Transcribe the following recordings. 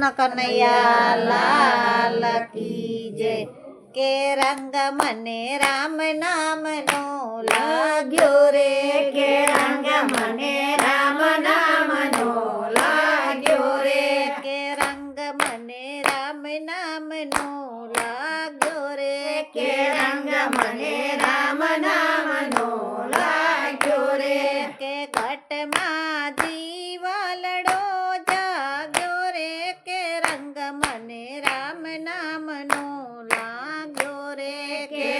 કૃષ્ણ કનૈયા, લાલ કી જય. કે રંગ મને રામ નામનો લાગ્યો રે, કે રંગ મને રામ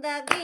정답이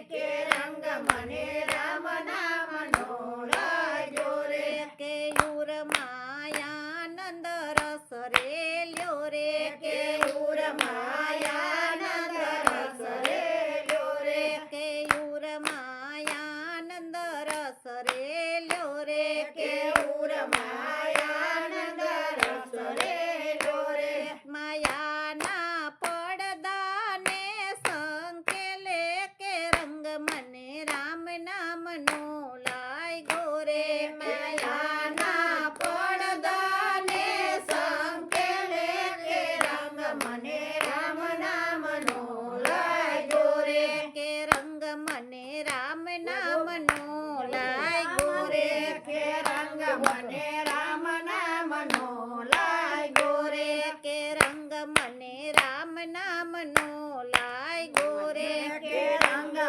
કે રંગ મને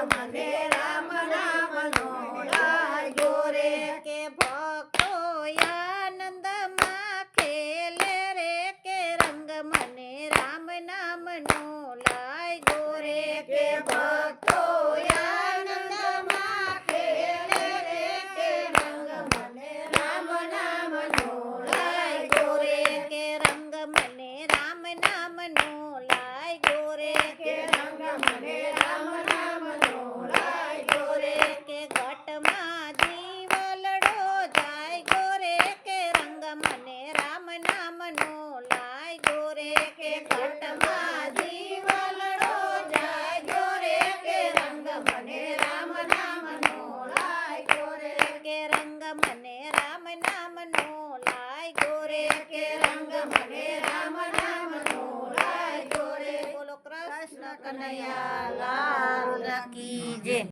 manera. કે રંગ મને રામ નામ નો રાય જોરે બોલો કૃષ્ણ કનૈયા લાલ કી